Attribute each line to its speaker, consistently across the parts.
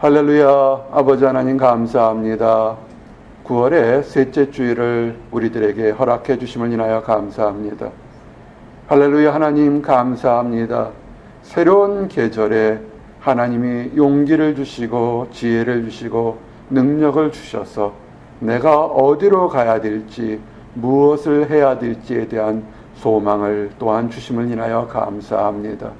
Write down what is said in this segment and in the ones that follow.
Speaker 1: 할렐루야, 아버지 하나님 감사합니다. 9월의 셋째 주일을 우리들에게 허락해 주심을 인하여 감사합니다. 할렐루야, 하나님 감사합니다. 새로운 계절에 하나님이 용기를 주시고 지혜를 주시고 능력을 주셔서 내가 어디로 가야 될지 무엇을 해야 될지에 대한 소망을 또한 주심을 인하여 감사합니다.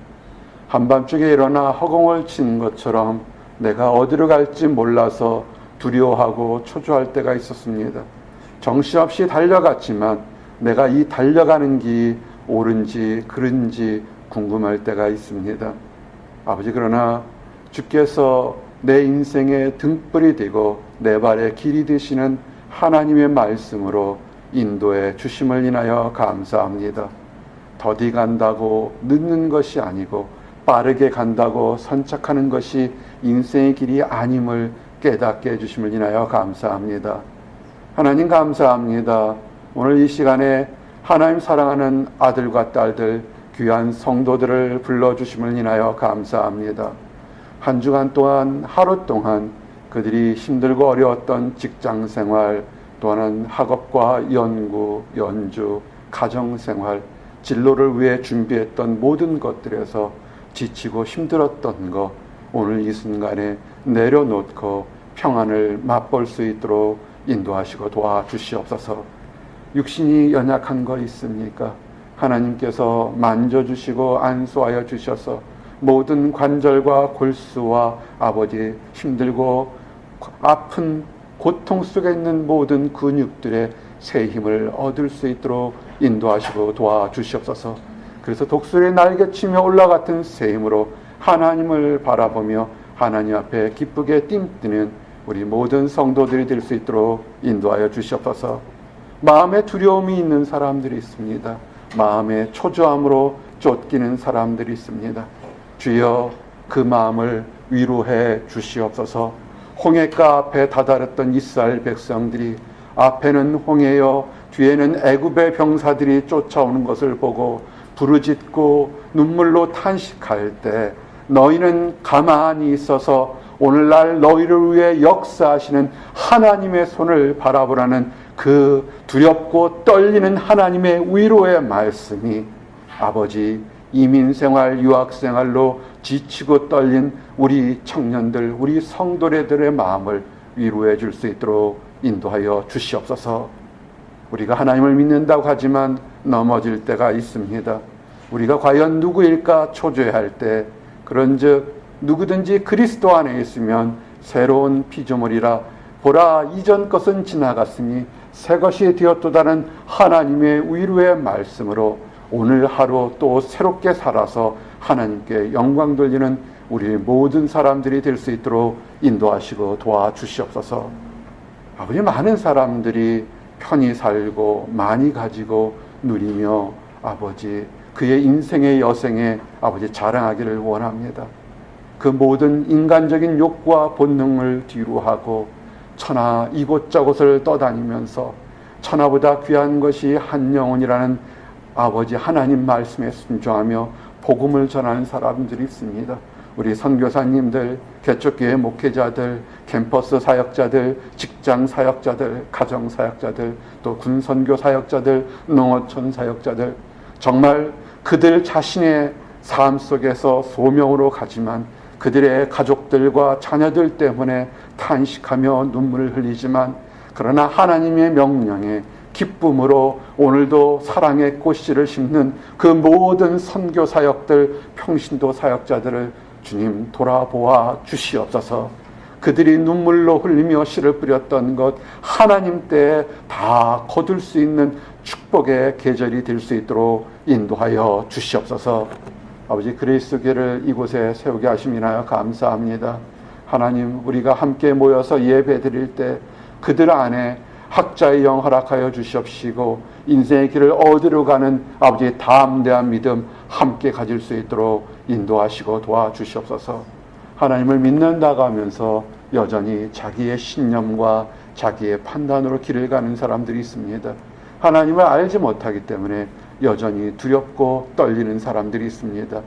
Speaker 1: 한밤중에 일어나 허공을 친 것처럼 내가 어디로 갈지 몰라서 두려워하고 초조할 때가 있었습니다. 정신없이 달려갔지만 내가 이 달려가는 길이 옳은지 그른지 궁금할 때가 있습니다. 아버지 그러나 주께서 내 인생의 등불이 되고 내 발의 길이 되시는 하나님의 말씀으로 인도해 주심을 인하여 감사합니다. 더디 간다고 늦는 것이 아니고 빠르게 간다고 선착하는 것이 인생의 길이 아님을 깨닫게 해주심을 인하여 감사합니다. 하나님 감사합니다. 오늘 이 시간에 하나님 사랑하는 아들과 딸들, 귀한 성도들을 불러주심을 인하여 감사합니다. 한 주간 동안 하루 동안 그들이 힘들고 어려웠던 직장 생활, 또한 학업과 연구, 연주, 가정 생활, 진로를 위해 준비했던 모든 것들에서 지치고 힘들었던 것, 오늘 이 순간에 내려놓고 평안을 맛볼 수 있도록 인도하시고 도와주시옵소서. 육신이 연약한 거 있습니까? 하나님께서 만져주시고 안수하여 주셔서 모든 관절과 골수와 아버지 힘들고 아픈 고통 속에 있는 모든 근육들의 새 힘을 얻을 수 있도록 인도하시고 도와주시옵소서. 그래서 독수리 날개치며 올라갔던 새 힘으로 하나님을 바라보며 하나님 앞에 기쁘게 띵뜨는 우리 모든 성도들이 될 수 있도록 인도하여 주시옵소서. 마음에 두려움이 있는 사람들이 있습니다. 마음에 초조함으로 쫓기는 사람들이 있습니다. 주여 그 마음을 위로해 주시옵소서. 홍해가 앞에 다다랐던 이스라엘 백성들이 앞에는 홍해여 뒤에는 애굽의 병사들이 쫓아오는 것을 보고 부르짖고 눈물로 탄식할 때 너희는 가만히 있어서 오늘날 너희를 위해 역사하시는 하나님의 손을 바라보라는 그 두렵고 떨리는 하나님의 위로의 말씀이 아버지 이민 생활, 유학 생활로 지치고 떨린 우리 청년들, 우리 성도들의 마음을 위로해 줄 수 있도록 인도하여 주시옵소서. 우리가 하나님을 믿는다고 하지만 넘어질 때가 있습니다. 우리가 과연 누구일까 초조해할 때 그런즉 누구든지 그리스도 안에 있으면 새로운 피조물이라 보라 이전 것은 지나갔으니 새 것이 되었도다는 하나님의 위로의 말씀으로 오늘 하루 또 새롭게 살아서 하나님께 영광 돌리는 우리 모든 사람들이 될 수 있도록 인도하시고 도와주시옵소서. 아버지 많은 사람들이 편히 살고 많이 가지고 누리며 아버지 그의 인생의 여생에 아버지 자랑하기를 원합니다. 그 모든 인간적인 욕구와 본능을 뒤로하고 천하 이곳저곳을 떠다니면서 천하보다 귀한 것이 한 영혼이라는 아버지 하나님 말씀에 순종하며 복음을 전하는 사람들이 있습니다. 우리 선교사님들, 개척교회 목회자들, 캠퍼스 사역자들, 직장 사역자들, 가정 사역자들, 또 군선교 사역자들, 농어촌 사역자들, 정말 그들 자신의 삶 속에서 소명으로 가지만 그들의 가족들과 자녀들 때문에 탄식하며 눈물을 흘리지만 그러나 하나님의 명령에 기쁨으로 오늘도 사랑의 꽃씨를 심는 그 모든 선교 사역들, 평신도 사역자들을 주님 돌아보아 주시옵소서. 그들이 눈물로 흘리며 씨를 뿌렸던 것 하나님 때에 다 거둘 수 있는 축복의 계절이 될 수 있도록 인도하여 주시옵소서. 아버지 그리스도교를 이곳에 세우게 하심이나요 감사합니다. 하나님 우리가 함께 모여서 예배 드릴 때 그들 안에 학자의 영 허락하여 주시옵시고 인생의 길을 어디로 가는 아버지의 담대한 믿음 함께 가질 수 있도록 인도하시고 도와주시옵소서. 하나님을 믿는다고 하면서 여전히 자기의 신념과 자기의 판단으로 길을 가는 사람들이 있습니다. 하나님을 알지 못하기 때문에 여전히 두렵고 떨리는 사람들이 있습니다.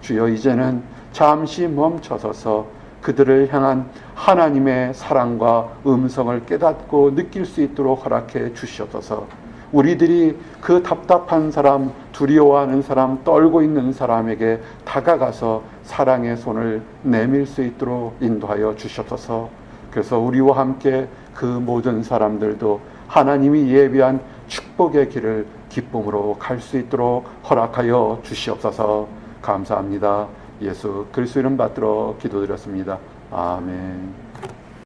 Speaker 1: 주여 이제는 잠시 멈춰서서 그들을 향한 하나님의 사랑과 음성을 깨닫고 느낄 수 있도록 허락해 주시옵소서. 우리들이 그 답답한 사람, 두려워하는 사람, 떨고 있는 사람에게 다가가서 사랑의 손을 내밀 수 있도록 인도하여 주시옵소서. 그래서 우리와 함께 그 모든 사람들도 하나님이 예비한 축복의 길을 기쁨으로 갈 수 있도록 허락하여 주시옵소서. 감사합니다. 예수 그리스도 이름 받들어 기도드렸습니다. 아멘.